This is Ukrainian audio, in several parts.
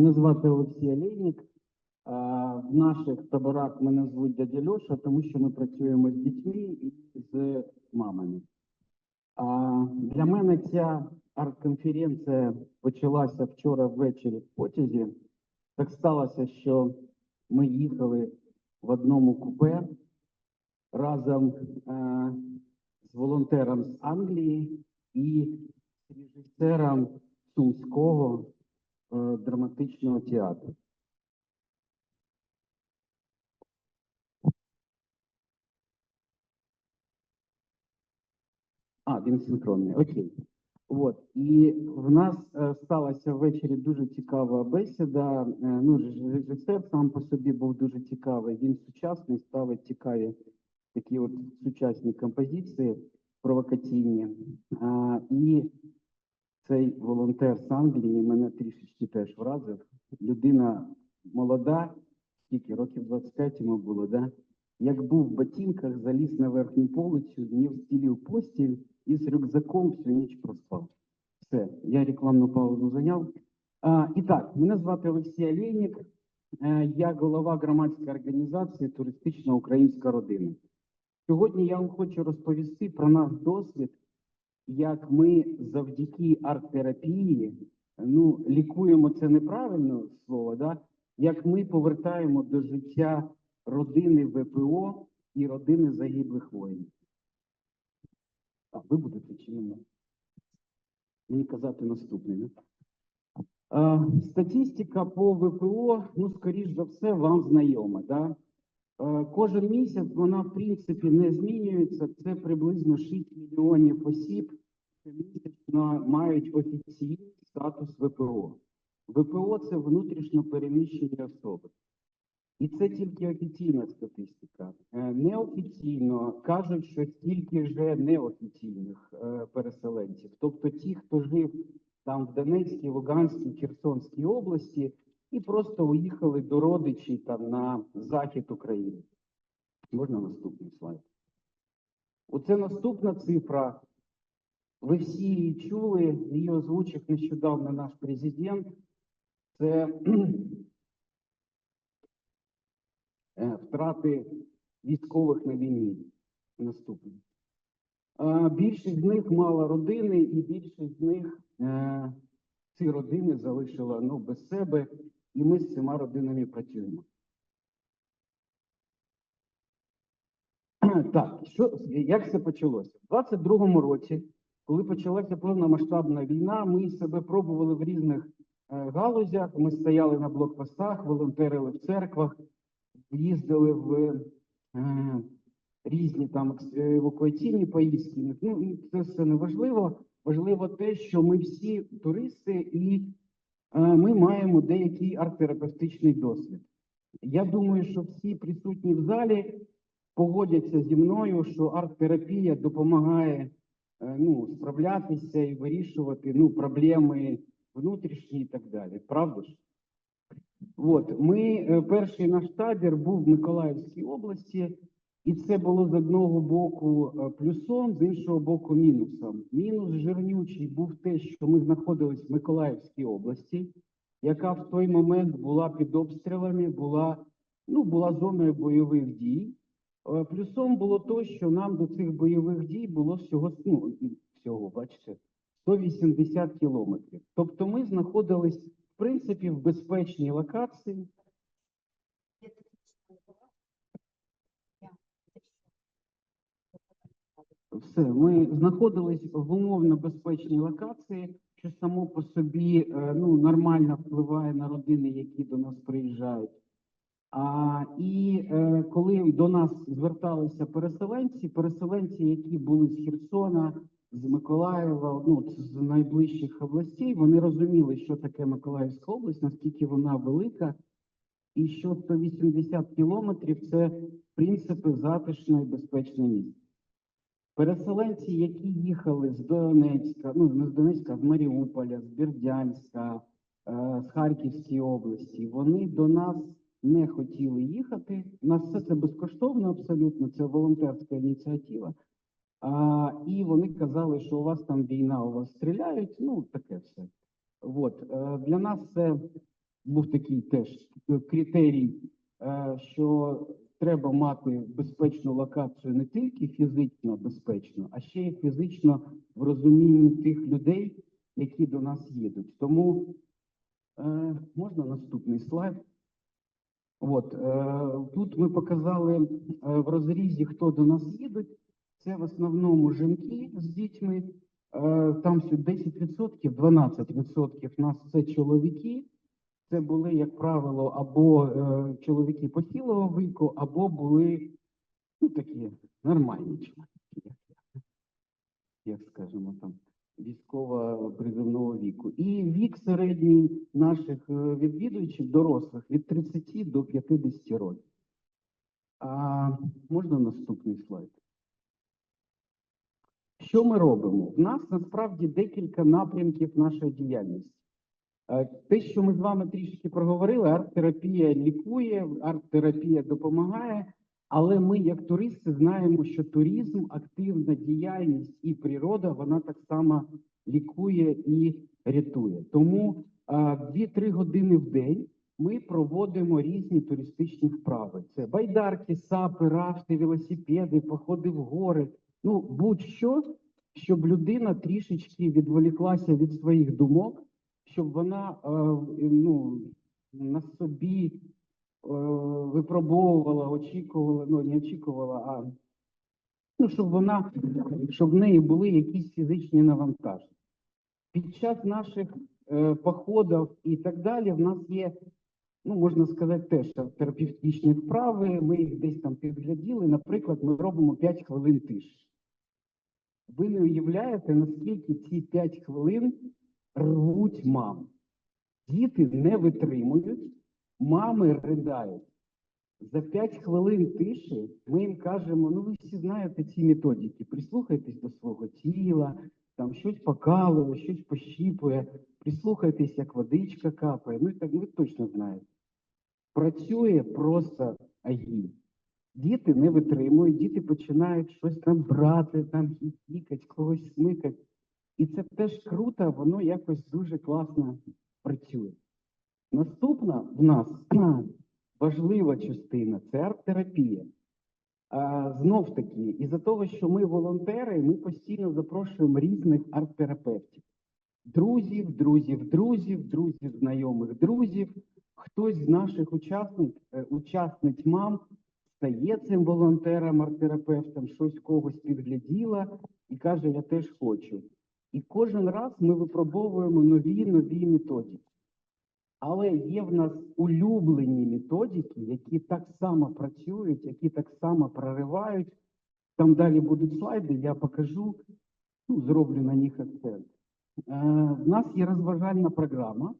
Мене звати Олексій Олейник. В наших таборах мене звуть дядя Льоша, тому що ми працюємо з дітьми і з мамами. Для мене ця арт-конференція почалася вчора ввечері в потязі. Так сталося, що ми їхали в одному купе разом з волонтером з Англії і режисером Сумського драматичного театру. А, він синхронний, окей. От. І в нас е, сталася ввечері дуже цікава бесіда. Е, ну, режисер сам по собі був дуже цікавий. Він сучасний, ставить цікаві такі от сучасні композиції провокаційні. А, і цей волонтер з Англії мене трішечки теж вразив. Людина молода, скільки років 25 йому було, да? Як був в ботинках, заліз на верхню полицю, не встілів постіль і з рюкзаком всю ніч проспав. Все, я рекламну паузу зайняв. А, і так, мене звати Олексій Олейник. Е, Я голова громадської організації Туристична українська родина. Сьогодні я вам хочу розповісти про наш досвід, як ми завдяки арт-терапії, ну, лікуємо це неправильно слово, да? як ми повертаємо до життя родини ВПО і родини загиблих воїнів. А, ви будете чи ні? Мені казати наступний, не? А, статистика по ВПО, ну, скоріш за все, вам знайома. Да? Е, Кожен місяць вона, в принципі, не змінюється. Це приблизно 6 мільйонів осіб щомісячно мають офіційний статус ВПО. ВПО це внутрішньо переміщені особи. І це тільки офіційна статистика. Е, Неофіційно кажуть, що стільки вже неофіційних е, переселенців. Тобто ті, хто жив там в Донецькій, Луганській, Херсонській області і просто уїхали до родичів там на захід України. Можна наступний слайд? Оце наступна цифра. Ви всі чули, її озвучив нещодавно наш президент. Це е, втрати військових на війні. Наступне. Е, Більшість з них мала родини, і більшість з них е, ці родини залишила ну, без себе, і ми з цими родинами працюємо. Так, що, як це почалося? У 22-му році, коли почалася повномасштабна війна, ми себе пробували в різних е, галузях. Ми стояли на блокпостах, волонтерили в церквах, їздили в е, різні там евакуаційні поїздки. Ну, це все не важливо. Важливо те, що ми всі туристи і е, ми маємо деякий арт-терапевтичний досвід. Я думаю, що всі присутні в залі погодяться зі мною, що арт-терапія допомагає ну, справлятися і вирішувати ну, проблеми внутрішні і так далі. Правда ж? От, ми, е, перший наш табір був в Миколаївській області, і це було з одного боку е, плюсом, з іншого боку мінусом. Мінус жирнючий був те, що ми знаходились в Миколаївській області, яка в той момент була під обстрілами, була, ну, була зоною бойових дій. Е, Плюсом було то, що нам до цих бойових дій було всього, ну, всього, бачите, 180 кілометрів. Тобто ми знаходились, в принципі, в безпечній локації. Все, ми знаходились в умовно безпечній локації, що само по собі е, ну, нормально впливає на родини, які до нас приїжджають. А, і е, коли до нас зверталися переселенці, переселенці, які були з Херсона, з Миколаєва, ну з найближчих областей, вони розуміли, що таке Миколаївська область, наскільки вона велика, і що 180 кілометрів це в принципі затишне і безпечне місце. Переселенці, які їхали з Донецька, ну не з Донецька, а з Маріуполя, з Бердянська, е, з Харківської області, вони до нас не хотіли їхати. У нас все це безкоштовно абсолютно, це волонтерська ініціатива. А, і вони казали, що у вас там війна, у вас стріляють, ну таке все. От, е, для нас це був такий теж критерій, е, що треба мати безпечну локацію не тільки фізично безпечно, а ще й фізично в розумінні тих людей, які до нас їдуть. Тому е, можна наступний слайд. От, е, тут ми показали е, в розрізі, хто до нас їдуть. Це в основному жінки з дітьми. Е, там сюди 10%, 12% нас це чоловіки. Це були, як правило, або чоловіки похилого віку, або були ну, такі нормальні чоловіки, як, як скажемо там, військово призивного віку. І вік середній наших е, відвідувачів, дорослих, від 30 до 50 років. А, можна наступний слайд? Що ми робимо? В нас насправді декілька напрямків нашої діяльності. Е, Те, що ми з вами трішки проговорили, арт-терапія лікує, арт-терапія допомагає, але ми, як туристи, знаємо, що туризм, активна діяльність і природа, вона так само лікує і рятує. Тому е, 2-3 години в день ми проводимо різні туристичні вправи. Це байдарки, сапи, рафти, велосипеди, походи в гори. Ну, будь-що, щоб людина трішечки відволіклася від своїх думок, щоб вона ну, на собі випробовувала, очікувала, ну не очікувала, а ну, щоб вона, щоб в неї були якісь фізичні навантаження. Під час наших е, походів і так далі, в нас є, ну можна сказати, теж терапевтичні вправи. Ми їх десь там підгляділи. Наприклад, ми робимо 5 хвилин тиші. Ви не уявляєте, наскільки ці 5 хвилин рвуть мам. Діти не витримують, мами придають. За 5 хвилин тиші ми їм кажемо, ну ви всі знаєте ці методики, прислухайтесь до свого тіла, там щось покалує, щось пощіпує, прислухайтесь, як водичка капає. Ну і так ви точно знаєте. Працює просто агіль. Діти не витримують, діти починають щось там брати, там хікати, когось смикати. І це теж круто, воно якось дуже класно працює. Наступна в нас важлива частина це арт-терапія. Знов таки, із-за того, що ми волонтери, ми постійно запрошуємо різних арт-терапевтів. Друзів, друзів, друзів, друзів, знайомих друзів. Хтось з наших учасник, е, учасниць мам стає цим волонтером, арт-терапевтом, щось когось підгляділа і каже, я теж хочу. І кожен раз ми випробовуємо нові нові методики. Але є в нас улюблені методики, які так само працюють, які так само проривають. Там далі будуть слайди, я покажу, ну, зроблю на них акцент. Е, в нас є розважальна програма,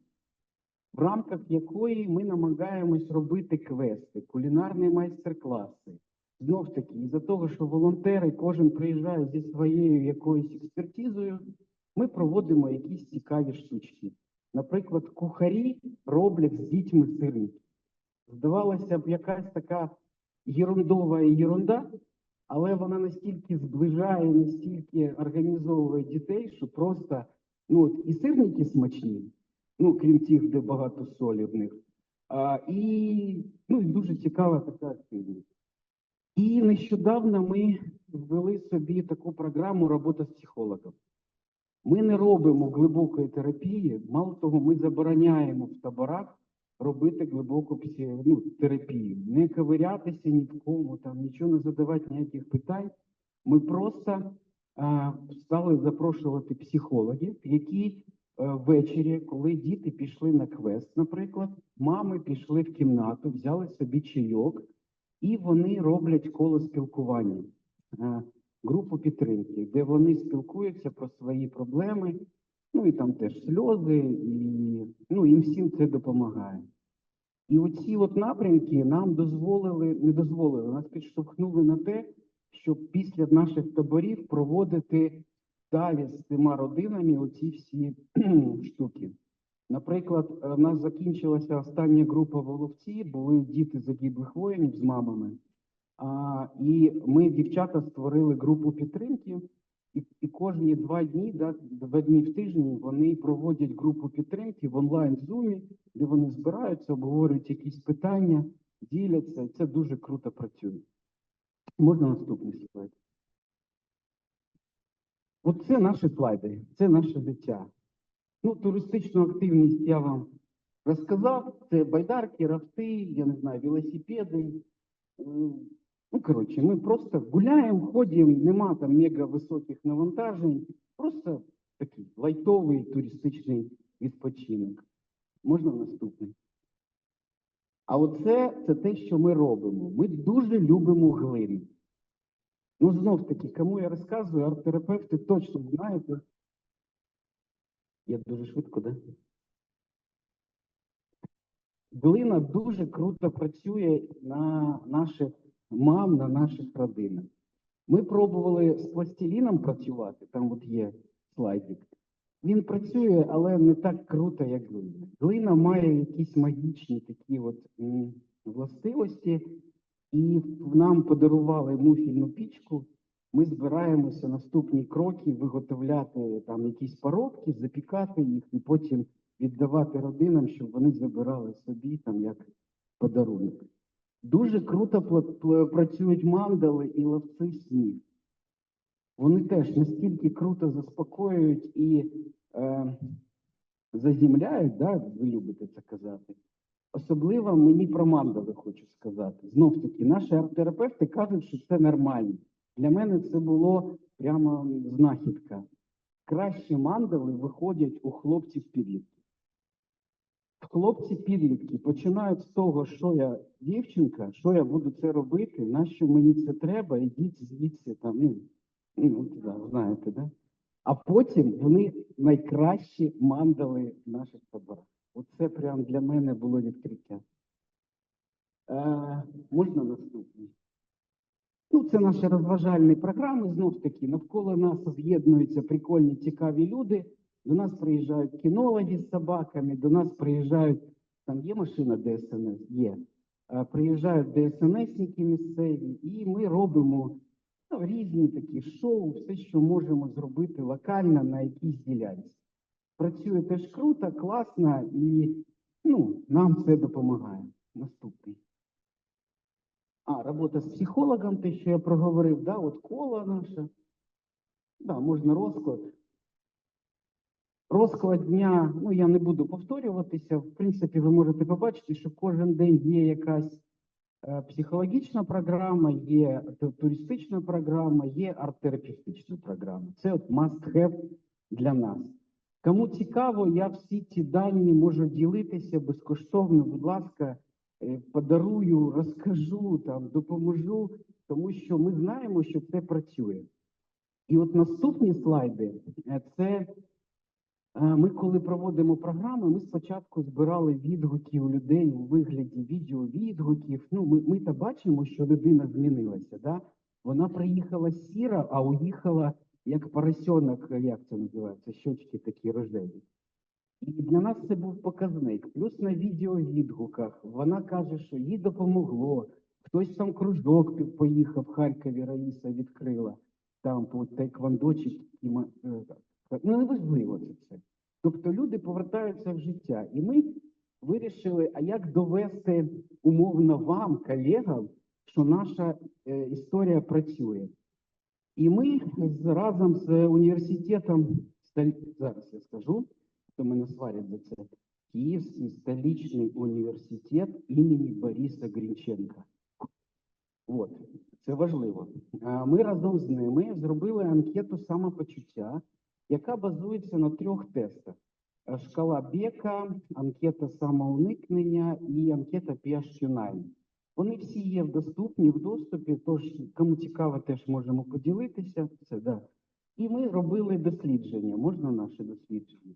в рамках якої ми намагаємось робити квести, кулінарні майстер-класи. Знов таки, із-за того, що волонтери кожен приїжджає зі своєю якоюсь експертизою, ми проводимо якісь цікаві штучки. Наприклад, кухарі роблять з дітьми сирники. Здавалося б, якась така єрундова єрунда, але вона настільки зближає, настільки організовує дітей, що просто ну, от, і сирники смачні, ну, крім тих, де багато солі в них, а, і, ну, і дуже цікава така активність. І нещодавно ми ввели собі таку програму робота з психологом. Ми не робимо глибокої терапії, мало того, ми забороняємо в таборах робити глибоку ну, терапію, не ковирятися ні в кому, там нічого не задавати ніяких питань. Ми просто а, стали запрошувати психологів, які е, ввечері, коли діти пішли на квест, наприклад, мами пішли в кімнату, взяли собі чайок, і вони роблять коло спілкування. Е, групу підтримки, де вони спілкуються про свої проблеми, ну і там теж сльози, і ну, їм всім це допомагає. І оці от напрямки нам дозволили, не дозволили, нас підштовхнули на те, щоб після наших таборів проводити далі з цими родинами оці всі штуки. Наприклад, е, в нас закінчилася остання група воловці, були діти загиблих воїнів з мамами. А, і ми, дівчата, створили групу підтримки, І, і кожні два дні, да, два дні в тиждень вони проводять групу підтримки в онлайн зумі, де вони збираються, обговорюють якісь питання, діляться. Це дуже круто працює. Можна наступний слайд? Оце наші слайди, це наше життя. Ну, туристичну активність я вам розказав. Це байдарки, рафти, я не знаю, велосипеди. Ну, коротше, ми просто гуляємо, ходимо, нема там мега високих навантажень, просто такий лайтовий туристичний відпочинок. Можна наступний? А оце це те, що ми робимо. Ми дуже любимо глину. Ну, знов таки, кому я розказую, арт-терапевти точно знаєте. Я дуже швидко? Да? Глина дуже круто працює на наших мам, на наших родинах. Ми пробували з пластиліном працювати, там от є слайдик. Він працює, але не так круто, як глина. Глина має якісь магічні такі от властивості, і нам подарували муфільну пічку. Ми збираємося наступні кроки виготовляти там якісь поробки, запікати їх і потім віддавати родинам, щоб вони забирали собі там як подарунок. Дуже круто працюють мандали і ловці снів. Вони теж настільки круто заспокоюють і е, заземляють, да, ви любите це казати. Особливо мені про мандали хочу сказати. Знов таки, наші арт-терапевти кажуть, що це нормально. Для мене це було прямо знахідка. Кращі мандали виходять у хлопців підлітків. Хлопці підлітки починають з того, що я дівчинка, що я буду це робити, нащо мені це треба, ідіть звідси там. Ну, ну да, знаєте, да? А потім вони найкращі мандали наших таборах. Оце прям для мене було відкриття. Е, можна наступний? Ну, це наші розважальні програми. Знов таки, навколо нас з'єднуються прикольні, цікаві люди. До нас приїжджають кінологи з собаками, до нас приїжджають, там є машина ДСНС? Є. Приїжджають ДСНСники місцеві, і ми робимо ну, різні такі шоу, все, що можемо зробити локально на якійсь ділянці. Працює теж круто, класно, і ну, нам це допомагає. Наступний. А, робота з психологом, те, що я проговорив, да, от коло наше. Да, можна розклад. Розклад дня, ну я не буду повторюватися. В принципі, ви можете побачити, що кожен день є якась е, психологічна програма, є туристична програма, є арт-терапевтична програма. Це от must have для нас. Кому цікаво, я всі ці дані можу ділитися безкоштовно. Будь ласка, е, подарую, розкажу там, допоможу, тому що ми знаємо, що це працює. І от наступні слайди е, це ми, коли проводимо програми, ми спочатку збирали відгуки у людей у вигляді відеовідгуків. Ну, ми, ми та бачимо, що людина змінилася. Да? Вона приїхала сіра, а уїхала як поросенок, е, як це називається, щочки такі рожеві. І для нас це був показник. Плюс на відеовідгуках вона каже, що їй допомогло. Хтось там кружок поїхав в Харкові, Раїса відкрила там по тайквандо ну неважливо це все. Тобто люди повертаються в життя, і ми вирішили, а як довести умовно вам, колегам, що наша е, історія працює. І ми разом з університетом, зараз я скажу, то мене сварять за це, Київський столичний університет імені Бориса Грінченка. От, це важливо. Ми разом з ними зробили анкету самопочуття, яка базується на трьох тестах: Е, шкала Бека, анкета самоуникнення і анкета PH9. Вони всі є доступні в доступі, тож кому цікаво, теж можемо поділитися. Це да. І ми робили дослідження. Можна наше дослідження?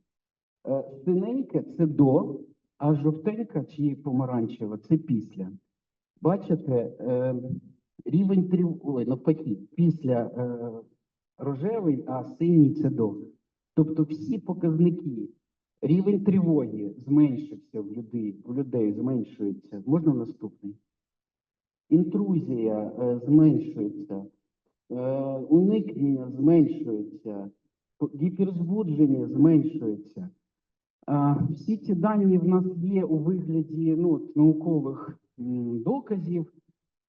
Е, Синеньке це до, а жовтенька чи помаранчева це після. Бачите, е, рівень трів... Ой, навпаки, після рожевий, а синій це до. Тобто всі показники, рівень тривоги зменшився в людей, у людей зменшується. Можна наступний? Інтрузія е, зменшується. е, уникнення зменшується, гіперзбудження зменшується. А, Всі ці дані в нас є у вигляді ну, наукових м, доказів.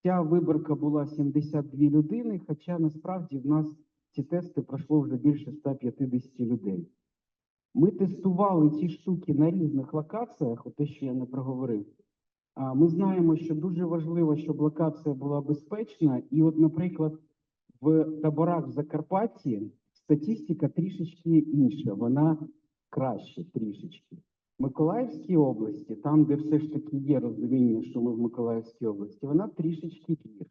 Ця виборка була 72 людини, хоча насправді в нас ці тести пройшло вже більше 150 людей. Ми тестували ці штуки на різних локаціях, от те, що я не проговорив. Ми знаємо, що дуже важливо, щоб локація була безпечна. І, от, наприклад, в таборах в Закарпатті статистика трішечки інша, вона краще трішечки. В Миколаївській області, там, де все ж таки є розуміння, що ми в Миколаївській області, вона трішечки гірша,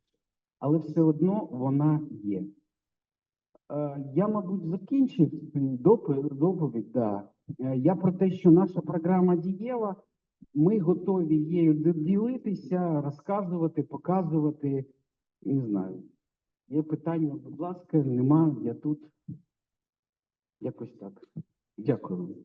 але все одно вона є. Е, Я, мабуть, закінчив доповідь. Да. Е, Я про те, що наша програма дієва, ми готові її ділитися, розказувати, показувати. Не знаю. Є питання, будь ласка, нема, я тут. Якось так. Дякую.